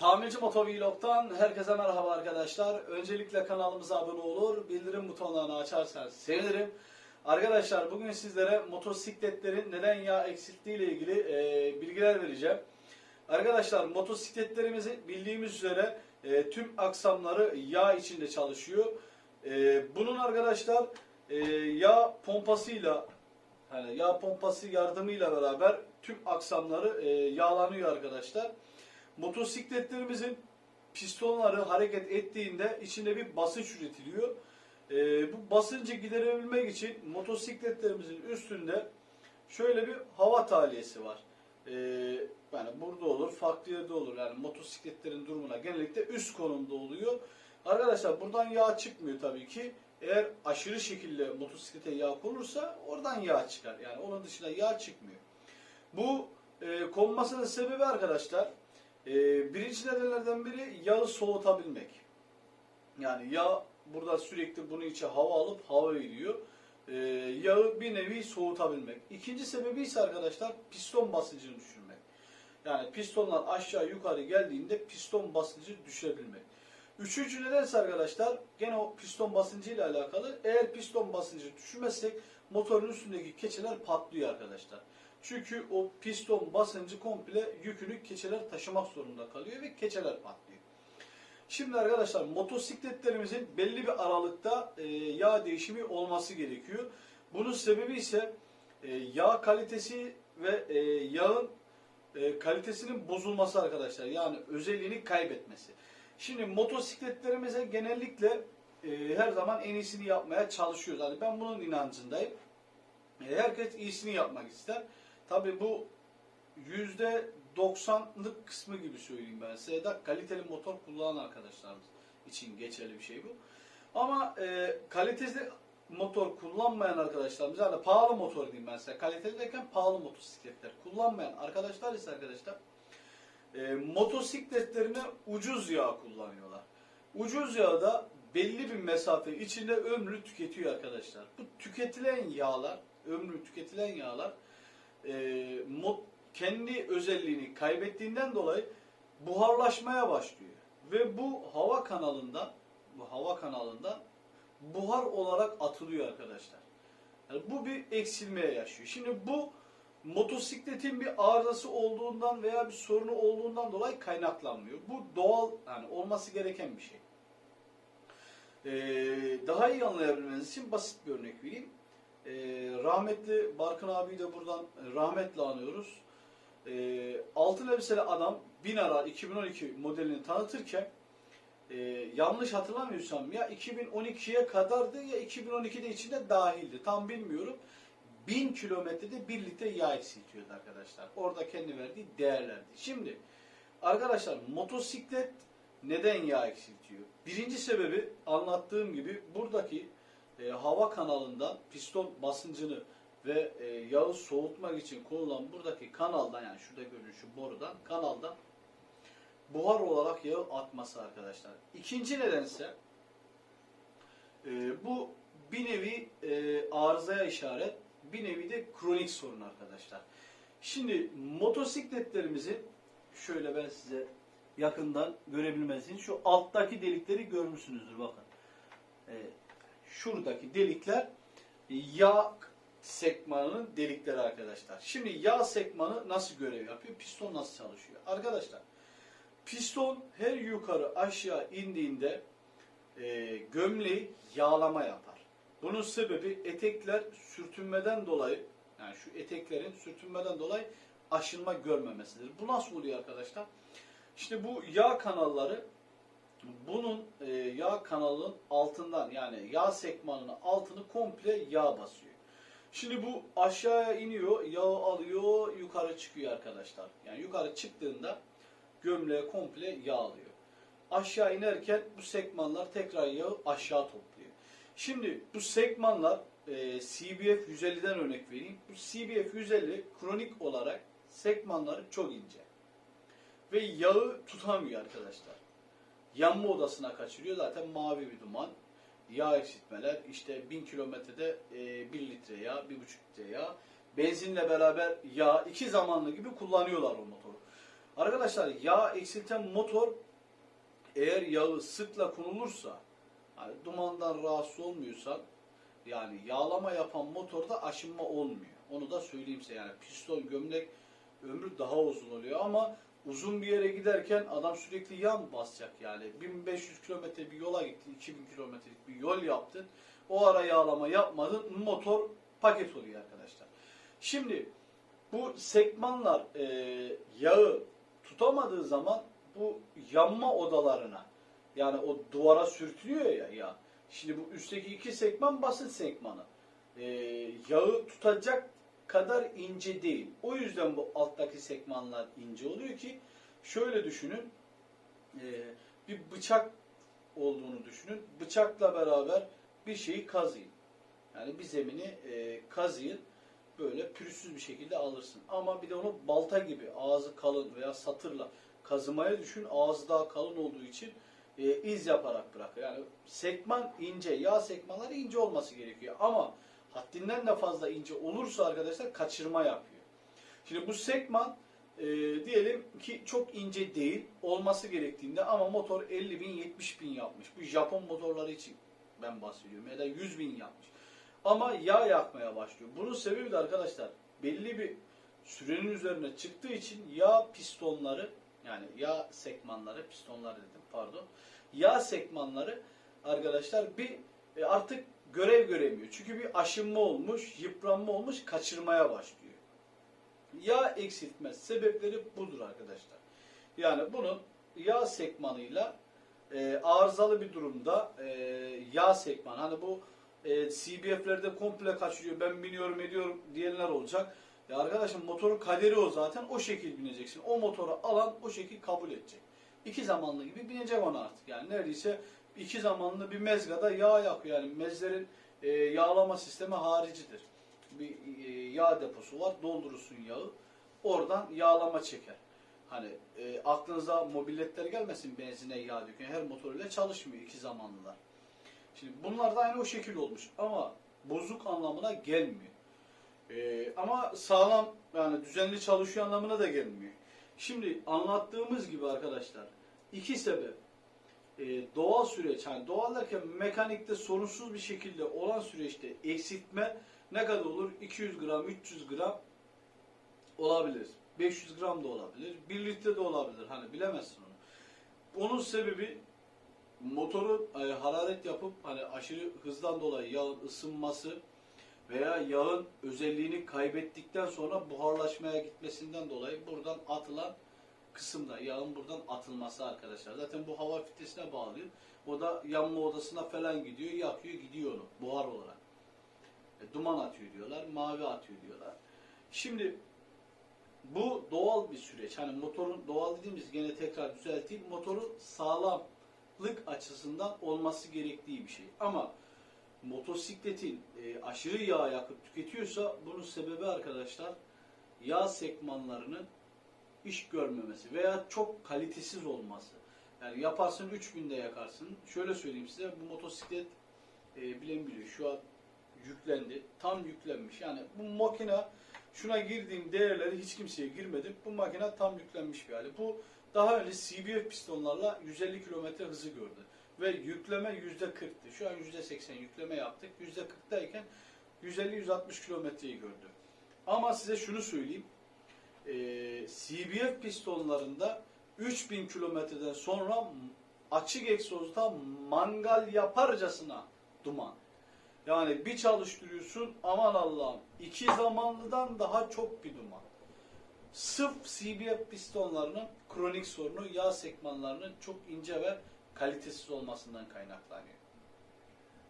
Tamirci Motovlog'dan herkese merhaba arkadaşlar. Öncelikle kanalımıza abone olur, bildirim butonlarını açarsanız sevinirim. Arkadaşlar bugün sizlere motosikletlerin neden yağ eksilttiği ile ilgili e, bilgiler vereceğim. Arkadaşlar motosikletlerimizi bildiğimiz üzere e, tüm aksamları yağ içinde çalışıyor. E, bunun arkadaşlar e, yağ pompasıyla yani yağ pompası yardımıyla beraber tüm aksamları e, yağlanıyor arkadaşlar. Motosikletlerimizin pistonları hareket ettiğinde içinde bir basınç üretiliyor. E, bu basıncı giderebilmek için motosikletlerimizin üstünde şöyle bir hava tahliyesi var. E, yani burada olur, farklı yerde olur. Yani motosikletlerin durumuna genellikle üst konumda oluyor. Arkadaşlar buradan yağ çıkmıyor tabii ki. Eğer aşırı şekilde motosiklete yağ konursa oradan yağ çıkar. Yani onun dışında yağ çıkmıyor. Bu e, konmasının sebebi arkadaşlar e, birinci nedenlerden biri yağı soğutabilmek. Yani yağ burada sürekli bunun içe hava alıp hava veriyor. E, yağı bir nevi soğutabilmek. İkinci sebebi ise arkadaşlar piston basıncını düşürmek. Yani pistonlar aşağı yukarı geldiğinde piston basıncı düşürebilmek. Üçüncü nedense arkadaşlar gene o piston basıncı ile alakalı. Eğer piston basıncı düşürmezsek motorun üstündeki keçeler patlıyor arkadaşlar. Çünkü o piston basıncı komple yükünü keçeler taşımak zorunda kalıyor ve keçeler patlıyor. Şimdi arkadaşlar motosikletlerimizin belli bir aralıkta e, yağ değişimi olması gerekiyor. Bunun sebebi ise e, yağ kalitesi ve e, yağın kalitesinin bozulması arkadaşlar. Yani özelliğini kaybetmesi. Şimdi motosikletlerimize genellikle her zaman en iyisini yapmaya çalışıyoruz. Yani ben bunun inancındayım. Herkes iyisini yapmak ister. Tabii bu yüzde 90'lık kısmı gibi söyleyeyim ben size. Da kaliteli motor kullanan arkadaşlarımız için geçerli bir şey bu. Ama e, kaliteli motor kullanmayan arkadaşlarımız yani pahalı motor diyeyim ben size. Kaliteli derken pahalı motosikletler kullanmayan arkadaşlar ise arkadaşlar e, motosikletlerine ucuz yağ kullanıyorlar. Ucuz yağ da belli bir mesafe içinde ömrü tüketiyor arkadaşlar. Bu tüketilen yağlar, ömrü tüketilen yağlar e, kendi özelliğini kaybettiğinden dolayı buharlaşmaya başlıyor. Ve bu hava kanalından bu hava kanalından buhar olarak atılıyor arkadaşlar. Yani bu bir eksilmeye yaşıyor. Şimdi bu motosikletin bir arızası olduğundan veya bir sorunu olduğundan dolayı kaynaklanmıyor. Bu doğal yani olması gereken bir şey. Ee, daha iyi anlayabilmeniz için basit bir örnek vereyim. Ee, rahmetli Barkın abi de buradan rahmetle anıyoruz. Ee, altın elbiseli adam Binara 2012 modelini tanıtırken e, yanlış hatırlamıyorsam ya 2012'ye kadardı ya 2012'de içinde dahildi. Tam bilmiyorum. 1000 kilometrede 1 litre yağ eksiltiyordu arkadaşlar. Orada kendi verdiği değerlerdi. Şimdi arkadaşlar motosiklet neden yağ eksiltiyor? Birinci sebebi anlattığım gibi buradaki e, hava kanalından piston basıncını ve e, yağı soğutmak için kullanılan buradaki kanaldan yani şurada görünen şu borudan kanaldan buhar olarak yağı atması arkadaşlar. İkinci nedense e, bu bir nevi e, arızaya işaret, bir nevi de kronik sorun arkadaşlar. Şimdi motosikletlerimizin şöyle ben size yakından görebilmeniz için şu alttaki delikleri görmüşsünüzdür bakın. E, şuradaki delikler yağ sekmanının delikleri arkadaşlar. Şimdi yağ sekmanı nasıl görev yapıyor? Piston nasıl çalışıyor? Arkadaşlar piston her yukarı aşağı indiğinde e, gömleği yağlama yapar. Bunun sebebi etekler sürtünmeden dolayı yani şu eteklerin sürtünmeden dolayı aşınma görmemesidir. Bu nasıl oluyor arkadaşlar? İşte bu yağ kanalları bunun e, yağ kanalının altından yani yağ sekmanının altını komple yağ basıyor. Şimdi bu aşağıya iniyor, yağı alıyor, yukarı çıkıyor arkadaşlar. Yani yukarı çıktığında gömleğe komple yağ alıyor. Aşağı inerken bu sekmanlar tekrar yağı aşağı topluyor. Şimdi bu sekmanlar e, CBF 150'den örnek vereyim. Bu CBF 150 kronik olarak sekmanları çok ince. Ve yağı tutamıyor arkadaşlar. Yanma odasına kaçırıyor. Zaten mavi bir duman. Yağ eksiltmeler işte 1000 kilometrede e, 1 litre yağ, 1,5 litre yağ. Benzinle beraber yağ iki zamanlı gibi kullanıyorlar o motoru. Arkadaşlar yağ eksilten motor eğer yağı sıkla konulursa hani dumandan rahatsız olmuyorsan yani yağlama yapan motorda aşınma olmuyor. Onu da söyleyeyim size yani piston gömlek ömrü daha uzun oluyor ama uzun bir yere giderken adam sürekli yan basacak yani 1500 kilometre bir yola gittin 2000 kilometrelik bir yol yaptın o ara yağlama yapmadın motor paket oluyor arkadaşlar. Şimdi bu sekmanlar e, yağı tutamadığı zaman bu yanma odalarına yani o duvara sürtülüyor ya yağ. Şimdi bu üstteki iki sekman basınç sekmanı. E, yağı tutacak kadar ince değil. O yüzden bu alttaki sekmanlar ince oluyor ki şöyle düşünün e, bir bıçak olduğunu düşünün. Bıçakla beraber bir şeyi kazıyın. Yani bir zemini e, kazıyın böyle pürüzsüz bir şekilde alırsın. Ama bir de onu balta gibi ağzı kalın veya satırla kazımaya düşün. Ağzı daha kalın olduğu için e, iz yaparak bırakır. Yani sekman ince, yağ sekmanları ince olması gerekiyor. Ama haddinden de fazla ince olursa arkadaşlar kaçırma yapıyor. Şimdi bu sekman e, diyelim ki çok ince değil olması gerektiğinde ama motor 50 bin 70 bin yapmış. Bu Japon motorları için ben bahsediyorum ya da 100 bin yapmış. Ama yağ yakmaya başlıyor. Bunun sebebi de arkadaşlar belli bir sürenin üzerine çıktığı için yağ pistonları yani yağ sekmanları pistonlar dedim pardon. Yağ sekmanları arkadaşlar bir e, artık görev göremiyor. Çünkü bir aşınma olmuş, yıpranma olmuş, kaçırmaya başlıyor. Yağ eksiltme sebepleri budur arkadaşlar. Yani bunun yağ sekmanıyla e, arızalı bir durumda e, yağ sekman hani bu e, CBF'lerde komple kaçırıyor ben biniyorum ediyorum diyenler olacak. Ya arkadaşım motorun kaderi o zaten o şekil bineceksin. O motoru alan o şekil kabul edecek. İki zamanlı gibi binecek ona artık. Yani neredeyse iki zamanlı bir mezgada yağ yakıyor. Yani mezlerin e, yağlama sistemi haricidir. Bir e, yağ deposu var doldurursun yağı. Oradan yağlama çeker. Hani e, aklınıza mobilletler gelmesin benzine yağ döküyor. Her motor ile çalışmıyor iki zamanlılar. Şimdi bunlar da aynı o şekil olmuş ama bozuk anlamına gelmiyor. Ee, ama sağlam yani düzenli çalışıyor anlamına da gelmiyor. Şimdi anlattığımız gibi arkadaşlar iki sebep. Ee, doğal süreç yani doğal derken mekanikte sorunsuz bir şekilde olan süreçte eksiltme ne kadar olur? 200 gram, 300 gram olabilir. 500 gram da olabilir. 1 litre de olabilir. Hani bilemezsin onu. Onun sebebi motorun e, hararet yapıp hani aşırı hızdan dolayı yağın ısınması veya yağın özelliğini kaybettikten sonra buharlaşmaya gitmesinden dolayı buradan atılan kısımda yağın buradan atılması arkadaşlar. Zaten bu hava filtresine bağlıyor. O da yanma odasına falan gidiyor, yakıyor, gidiyor onu buhar olarak. E, duman atıyor diyorlar, mavi atıyor diyorlar. Şimdi bu doğal bir süreç. Hani motorun doğal dediğimiz gene tekrar düzelteyim. Motorun sağlam lık açısından olması gerektiği bir şey. Ama motosikletin e, aşırı yağ yakıp tüketiyorsa bunun sebebi arkadaşlar yağ sekmanlarının iş görmemesi veya çok kalitesiz olması. Yani yaparsın 3000'de yakarsın. Şöyle söyleyeyim size bu motosiklet e, bilen biliyor şu an yüklendi. Tam yüklenmiş. Yani bu makine şuna girdiğim değerleri hiç kimseye girmedim. Bu makine tam yüklenmiş bir hali. Bu daha önce CBF pistonlarla 150 km hızı gördü. Ve yükleme %40'tı. Şu an %80 yükleme yaptık. %40'dayken 150-160 kilometreyi gördü. Ama size şunu söyleyeyim. Ee, CBF pistonlarında 3000 kilometreden sonra açık egzozda mangal yaparcasına duman. Yani bir çalıştırıyorsun aman Allah'ım iki zamanlıdan daha çok bir duman. Sırf CBF pistonlarının kronik sorunu yağ sekmanlarının çok ince ve kalitesiz olmasından kaynaklanıyor.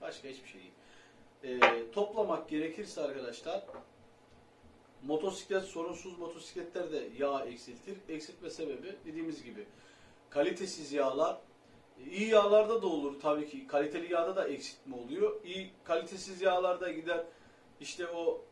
Başka hiçbir şey değil. Ee, toplamak gerekirse arkadaşlar motosiklet sorunsuz motosikletler de yağ eksiltir. Eksiltme sebebi dediğimiz gibi kalitesiz yağlar iyi yağlarda da olur tabii ki kaliteli yağda da eksiltme oluyor. İyi kalitesiz yağlarda gider işte o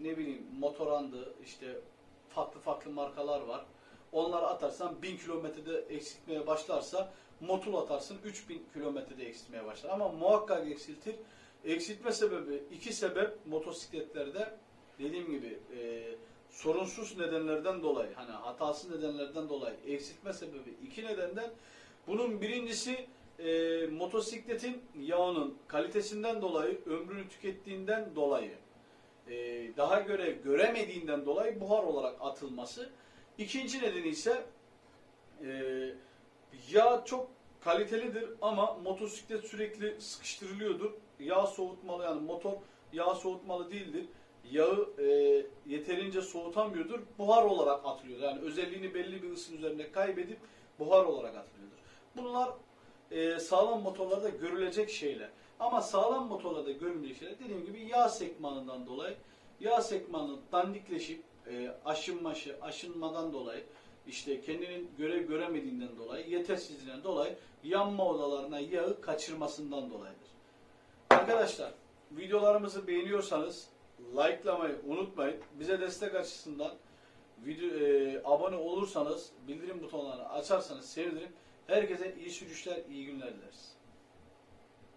ne bileyim motorandı işte farklı farklı markalar var. Onları atarsan 1000 kilometrede eksiltmeye başlarsa motul atarsın 3000 kilometrede eksiltmeye başlar. Ama muhakkak eksiltir. Eksiltme sebebi iki sebep motosikletlerde dediğim gibi e, sorunsuz nedenlerden dolayı hani hatasız nedenlerden dolayı eksiltme sebebi iki nedenden bunun birincisi e, motosikletin yağının kalitesinden dolayı ömrünü tükettiğinden dolayı e, daha göre göremediğinden dolayı buhar olarak atılması. İkinci nedeni ise e, yağ çok kalitelidir ama motosiklet sürekli sıkıştırılıyordur. Yağ soğutmalı yani motor yağ soğutmalı değildir. Yağı e, yeterince soğutamıyordur. Buhar olarak atılıyor. Yani özelliğini belli bir ısı üzerinde kaybedip buhar olarak atılıyordur. Bunlar e, sağlam motorlarda görülecek şeyler. Ama sağlam motorlarda görülmeyecek şeyler dediğim gibi yağ sekmanından dolayı yağ sekmanı dandikleşip e, aşınmaşı, aşınmadan dolayı işte kendinin görev göremediğinden dolayı, yetersizliğinden dolayı yanma odalarına yağı kaçırmasından dolayıdır. Arkadaşlar videolarımızı beğeniyorsanız likelamayı unutmayın. Bize destek açısından video, e, abone olursanız bildirim butonlarını açarsanız sevinirim. Herkese iyi sürüşler, iyi günler dileriz.